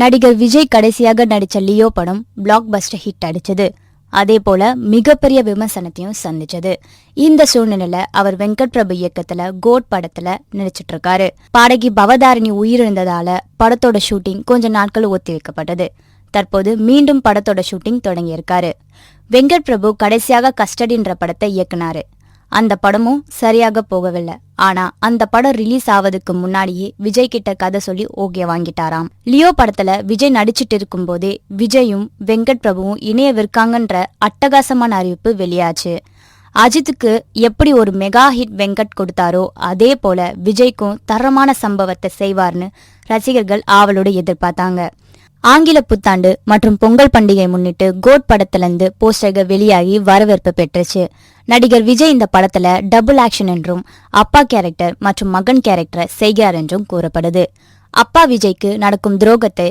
நடிகர் விஜய் கடைசியாக நடிச்ச லியோ படம் பிளாக் பஸ்டர் ஹிட் அடிச்சது. அதே போல மிகப்பெரிய விமர்சனத்தையும் சந்திச்சது. இந்த சூழ்நிலையில அவர் வெங்கட் பிரபு இயக்கத்துல கோட் படத்துல நடிச்சிட்டு இருக்காரு பாடகி பவதாரணி உயிரிழந்ததால படத்தோட ஷூட்டிங் கொஞ்ச நாட்கள் ஒத்தி வைக்கப்பட்டது. தற்போது மீண்டும் படத்தோட ஷூட்டிங் தொடங்கியிருக்காரு. வெங்கட் பிரபு கடைசியாக கஸ்டடின்ற படத்தை இயக்குனாரு. அந்த படமும் சரியாக போகவில்லை. ஆனா அந்த படம் ரிலீஸ் ஆவதுக்கு முன்னாடியே விஜய் கிட்ட கதை சொல்லி ஓகே வாங்கிட்டாராம். லியோ படத்துல விஜய் நடிச்சிட்டு இருக்கும்போதே விஜயும் வெங்கட் பிரபுவும் இணையவிருக்காங்கன்ற அட்டகாசமான அறிவிப்பு வெளியாச்சு. அஜித்துக்கு எப்படி ஒரு மெகா ஹிட் வெங்கட் கொடுத்தாரோ அதே போல விஜய்க்கும் தரமான சம்பவத்தை செய்வார்னு ரசிகர்கள் ஆவலோடு எதிர்பார்த்தாங்க. ஆங்கில புத்தாண்டு மற்றும் பொங்கல் பண்டிகை முன்னிட்டு கோட் படத்திலிருந்து போஸ்டர்கள் வெளியாகி வரவேற்பு பெற்றுச்சு. நடிகர் விஜய் இந்த படத்துல டபுள் ஆக்ஷன் என்றும் அப்பா கேரக்டர் மற்றும் மகன் கேரக்டரை செய்கிறார் என்றும் கூறப்படுது. அப்பா விஜய்க்கு நடக்கும் துரோகத்தை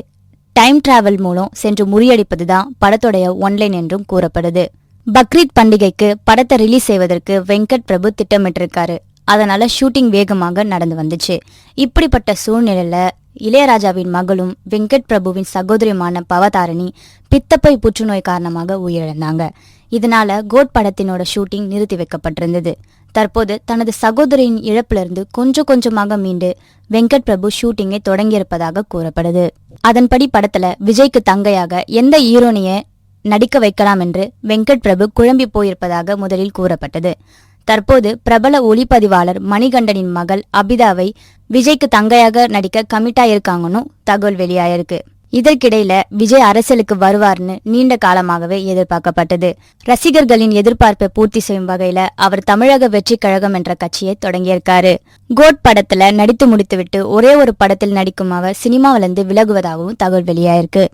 டைம் டிராவல் மூலம் சென்று முறியடிப்பதுதான் படத்துடைய ஒன்லைன் என்றும் கூறப்படுது. பக்ரீத் பண்டிகைக்கு படத்தை ரிலீஸ் செய்வதற்கு வெங்கட் பிரபு திட்டமிட்டிருக்காரு. அதனால ஷூட்டிங் வேகமாக நடந்து வந்துச்சு. இப்படிப்பட்ட சூழ்நிலையில இளையராஜாவின் மகளும் வெங்கட் பிரபுவின் சகோதரியுமான பவதாரணி பித்தப்பை புற்றுநோய் காரணமாக உயிரிழந்தாங்க. இதனால கோட் படத்தினோட ஷூட்டிங் நிறுத்தி வைக்கப்பட்டிருந்தது. தற்போது தனது சகோதரியின் இழப்பிலிருந்து கொஞ்சம் கொஞ்சமாக மீண்டு வெங்கட் பிரபு ஷூட்டிங்கை தொடங்கியிருப்பதாக கூறப்படுது. அதன்படி படத்துல விஜய்க்கு தங்கையாக எந்த ஹீரோனிய நடிக்க வைக்கலாம் என்று வெங்கட் பிரபு குழம்பி போயிருப்பதாக முதலில் கூறப்பட்டது. தற்போது பிரபல ஒளிப்பதிவாளர் மணிகண்டனின் மகள் அபிதாவை விஜய்க்கு தங்கையாக நடிக்க கமிட்டாயிருக்காங்கன்னு தகவல் வெளியாயிருக்கு. இதற்கிடையில விஜய் அரசியலுக்கு வருவார்னு நீண்ட காலமாகவே எதிர்பார்க்கப்பட்டது. ரசிகர்களின் எதிர்பார்ப்பை பூர்த்தி செய்யும் வகையில அவர் தமிழக வெற்றி கழகம் என்ற கட்சியை தொடங்கியிருக்காரு. கோட் படத்துல நடித்து முடித்துவிட்டு ஒரே ஒரு படத்தில் நடிக்கும் அவர் சினிமாவிலிருந்து விலகுவதாகவும் தகவல் வெளியாயிருக்கு.